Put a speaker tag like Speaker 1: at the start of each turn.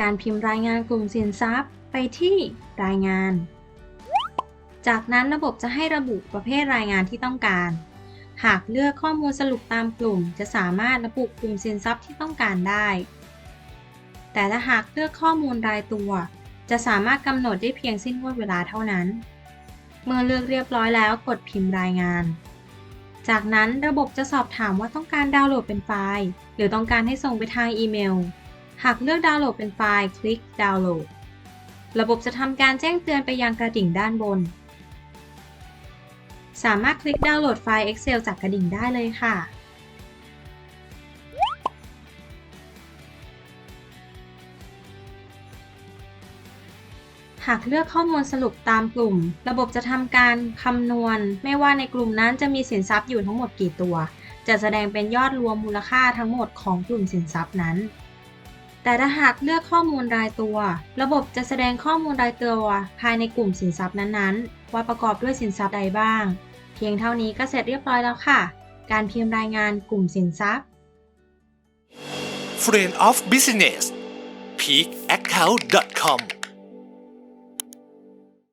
Speaker 1: การพิมพ์รายงานกลุ่มสินทรัพย์ ไปที่รายงาน จากนั้นระบบจะให้ระบุประเภทรายงานที่ต้องการ หากเลือกข้อมูลสรุปตามกลุ่ม จะสามารถระบุกลุ่มสินทรัพย์ที่ต้องการได้ แต่ถ้าหากเลือกข้อมูลรายตัว จะสามารถกำหนดได้เพียงสิ้นงวดเวลาเท่านั้น เมื่อเลือกเรียบร้อยแล้วกดพิมพ์รายงานจากนั้นระบบจะสอบถามว่าต้องการดาวน์โหลดเป็นไฟล์ หรือต้องการให้ส่งไปทางอีเมล หากเลือกดาวน์โหลดเป็นไฟล์ คลิกดาวน์โหลด ระบบจะทำการแจ้งเตือนไปยังกระดิ่งด้านบน สามารถคลิกดาวน์โหลดไฟล์ Excel จากกระดิ่งได้เลยค่ะ หากเลือกข้อมูลสรุปตามกลุ่ม ระบบจะทำการคำนวณ ไม่ว่าในกลุ่มนั้นจะมีสินทรัพย์อยู่ทั้งหมดกี่ตัว จะแสดงเป็นยอดรวมมูลค่าทั้งหมดของกลุ่มสินทรัพย์นั้น แต่ถ้าหากเลือกข้อมูลรายตัว ระบบจะแสดงข้อมูลรายตัวภายในกลุ่มสินทรัพย์นั้นๆ ว่าประกอบด้วยสินทรัพย์ใดบ้าง เพียงเท่านี้ก็เสร็จเรียบร้อยแล้วค่ะ การพิมพ์รายงานกลุ่มสินทรัพย์
Speaker 2: Friend of Business peakaccount.com